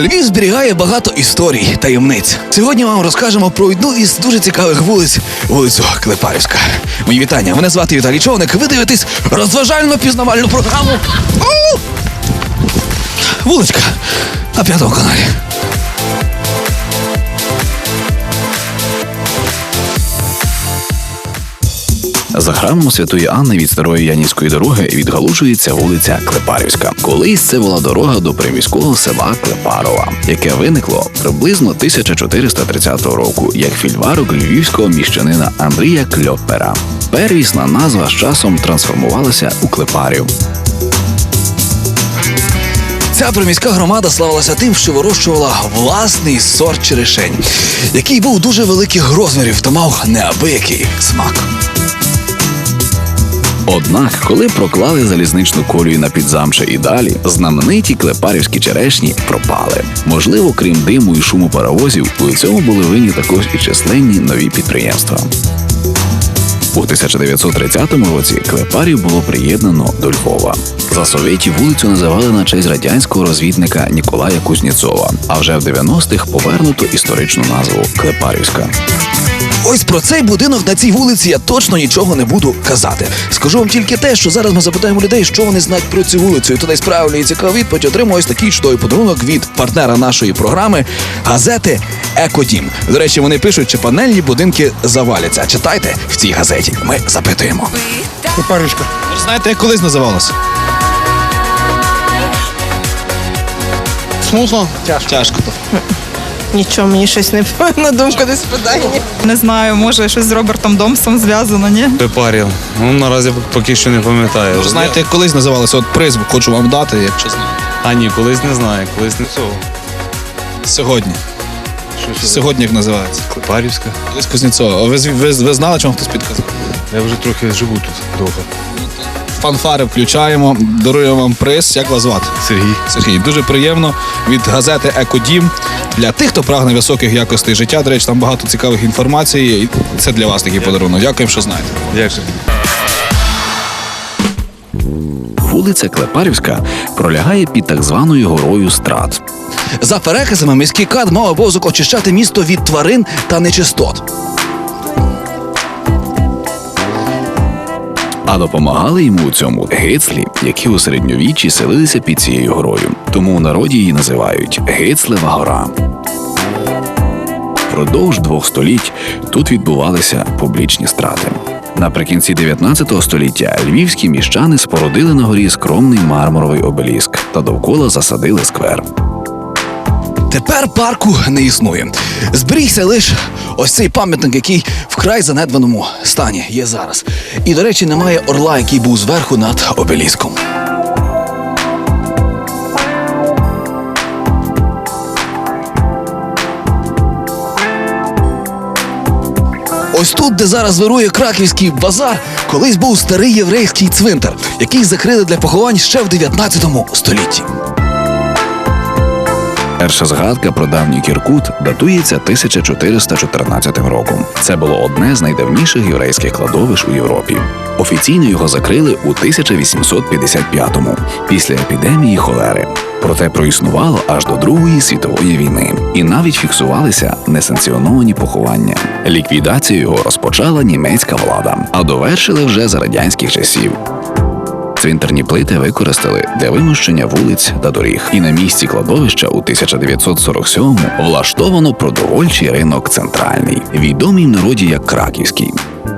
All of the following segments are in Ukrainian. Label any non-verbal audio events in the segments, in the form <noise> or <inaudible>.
Львів зберігає багато історій, таємниць. Сьогодні вам розкажемо про одну із дуже цікавих вулиць, вулицю Клепарівська. Мої вітання. Мене звати Віталій Човник. Ви дивитесь розважально пізнавальну програму. Вуличка на п'ятому каналі. За храмом Святої Анни від старої Янівської дороги відгалужується вулиця Клепарівська. Колись це була дорога до приміського села Клепарова, яке виникло приблизно 1430 року як фільварок львівського міщанина Андрія Кльопера. Первісна назва з часом трансформувалася у Клепарів. Ця приміська громада славилася тим, що вирощувала власний сорт черешень, який був дуже великих розмірів та мав неабиякий смак. Однак, коли проклали залізничну колію на підзамче і далі, знамениті клепарівські черешні пропали. Можливо, крім диму і шуму паровозів, у цьому були винні також і численні нові підприємства. У 1930 році Клепарів було приєднано до Львова. За совєтів вулицю називали на честь радянського розвідника Ніколая Кузнєцова, а вже в 90-х повернуто історичну назву Клепарівська. Ось про цей будинок на цій вулиці я точно нічого не буду казати. Скажу вам тільки те, що зараз ми запитаємо людей, що вони знають про цю вулицю. І тоді справді і цікаву відповідь отримує ось такий чудовий подарунок від партнера нашої програми газети Екодім. До речі, вони пишуть, чи панельні будинки заваляться. Читайте в цій газеті. Ми запитуємо. Копарочка. Знаєте, як колись називалося? Смутно? Тяжко. Тяжко. <laughs> Нічого, мені щось не <laughs> на думку не спадає. Не знаю, може щось з Робертом Домсом зв'язано, ні? Припарів. Ну, наразі поки що не пам'ятаю. Знаєте, як колись називалося? От приз хочу вам дати, якщо знаєте. А ні, колись не знаю, колись не цього. Сьогодні. Що Сьогодні як називається? Клепарівська. Колись Кузнєцова. А ви, ви, ви знали, чому хтось підказав? Я вже трохи живу тут довго. Фанфари включаємо, даруємо вам приз. Як вас звати? Сергій. Сергій, дуже приємно від газети Екодім. Для тих, хто прагне високих якостей життя. До речі, там багато цікавих інформації. І це для вас такий подарунок. Дякуємо, що знаєте. Дякую. Вулиця Клепарівська пролягає під так званою горою страт. За переказами, міський кад мав обов'язок очищати місто від тварин та нечистот. А допомагали йому у цьому гицлі, які у середньовіччі селилися під цією горою. Тому у народі її називають Гицлева гора. Впродовж двох століть тут відбувалися публічні страти. Наприкінці 19 століття львівські міщани спорудили на горі скромний мармуровий обеліск та довкола засадили сквер. Тепер парку не існує. Зберігся лише ось цей пам'ятник, який вкрай занедбаному стані є зараз. І, до речі, немає орла, який був зверху над обеліском. Ось тут, де зараз вирує краківський базар, колись був старий єврейський цвинтар, який закрили для поховань ще в 19 столітті. Перша згадка про давній Кіркут датується 1414 роком. Це було одне з найдавніших єврейських кладовищ у Європі. Офіційно його закрили у 1855-му, після епідемії холери. Проте проіснувало аж до Другої світової війни, і навіть фіксувалися несанкціоновані поховання. Ліквідацію його розпочала німецька влада, а довершили вже за радянських часів. Цвинтарні плити використали для вимощення вулиць та доріг. І на місці кладовища у 1947-му влаштовано продовольчий ринок центральний, відомий в народі як Краківський. У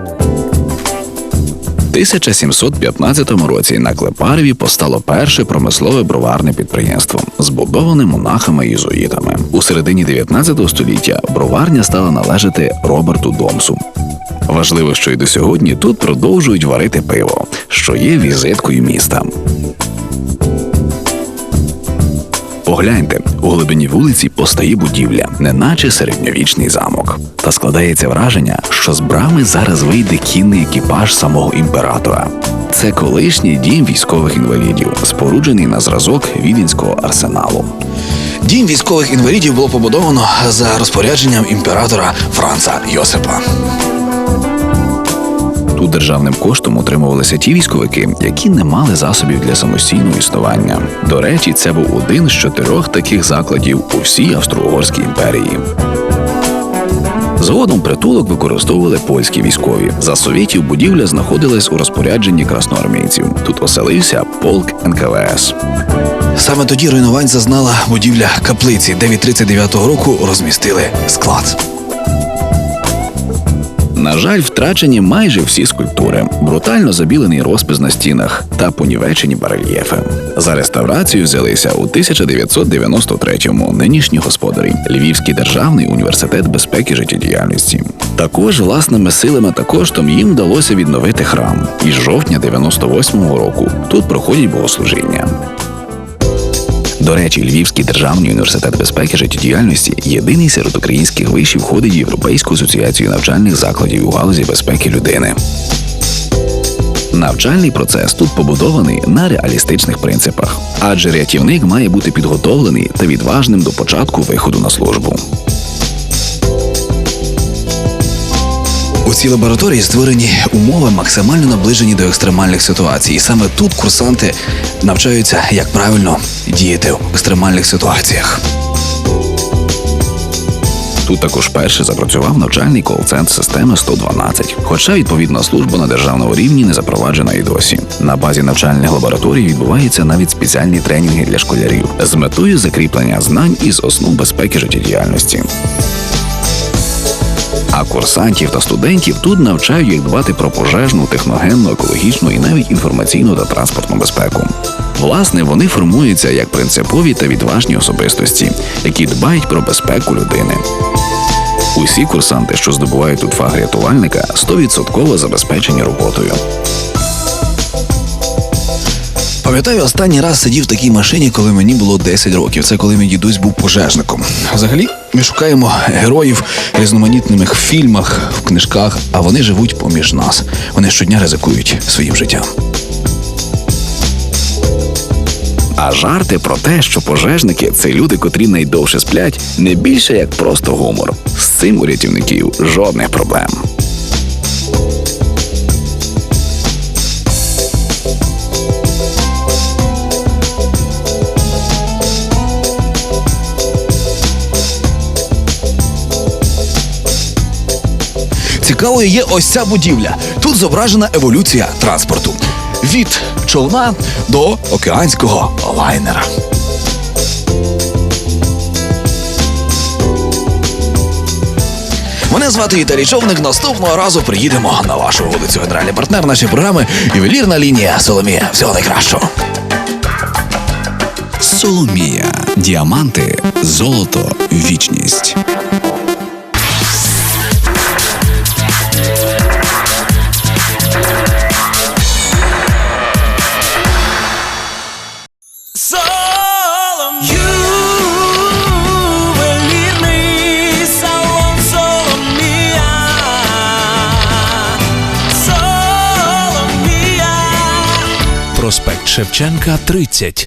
1715 році на Клепареві постало перше промислове броварне підприємство, збудоване монахами єзуїтами. У середині 19 століття броварня стала належати Роберту Домсу. Важливо, що й до сьогодні тут продовжують варити пиво, що є візиткою міста. Погляньте, у глибині вулиці постає будівля, неначе середньовічний замок. Та складається враження, що з брами зараз вийде кінний екіпаж самого імператора. Це колишній дім військових інвалідів, споруджений на зразок віденського арсеналу. Дім військових інвалідів було побудовано за розпорядженням імператора Франца Йосипа. Тут державним коштом утримувалися ті військовики, які не мали засобів для самостійного існування. До речі, це був один з чотирьох таких закладів у всій Австро-Угорській імперії. Згодом притулок використовували польські військові. За совєтів будівля знаходилась у розпорядженні красноармійців. Тут оселився полк НКВС. Саме тоді руйнувань зазнала будівля каплиці, де від 39-го року розмістили склад. На жаль, втрачені майже всі скульптури, брутально забілений розпис на стінах та понівечені барельєфи. За реставрацію взялися у 1993-му нинішні господарі Львівський державний університет безпеки життєдіяльності. Також власними силами та коштом їм вдалося відновити храм. І з жовтня 98-го року тут проходять богослужіння. До речі, Львівський державний університет безпеки життєдіяльності єдиний серед українських вишів входить в Європейську асоціацію навчальних закладів у галузі безпеки людини. Навчальний процес тут побудований на реалістичних принципах, адже рятівник має бути підготовлений та відважним до початку виходу на службу. У цій лабораторії створені умови максимально наближені до екстремальних ситуацій. І саме тут курсанти навчаються, як правильно діяти в екстремальних ситуаціях. Тут також перше запрацював навчальний кол-центр системи 112, хоча відповідна служба на державному рівні не запроваджена і досі. На базі навчальних лабораторій відбуваються навіть спеціальні тренінги для школярів з метою закріплення знань із основ безпеки життєдіяльності. А курсантів та студентів тут навчають, як дбати про пожежну, техногенну, екологічну і навіть інформаційну та транспортну безпеку. Власне, вони формуються як принципові та відважні особистості, які дбають про безпеку людини. Усі курсанти, що здобувають тут фах рятувальника, 100% забезпечені роботою. Пам'ятаю, останній раз сидів в такій машині, коли мені було 10 років. Це коли мій дідусь був пожежником. Взагалі, ми шукаємо героїв в різноманітних фільмах, в книжках, а вони живуть поміж нас. Вони щодня ризикують своїм життям. А жарти про те, що пожежники це люди, котрі найдовше сплять, не більше як просто гумор. З цим у рятівників жодних проблем. Цікавою є ось ця будівля. Тут зображена еволюція транспорту від човна до океанського лайнера. Мене звати Віталій Човник. Наступного разу приїдемо на вашу вулицю. Генеральний партнер нашої програми Ювелірна лінія Соломія. Всього найкращого. Соломія. Діаманти, золото, вічність. Шевченка, 30.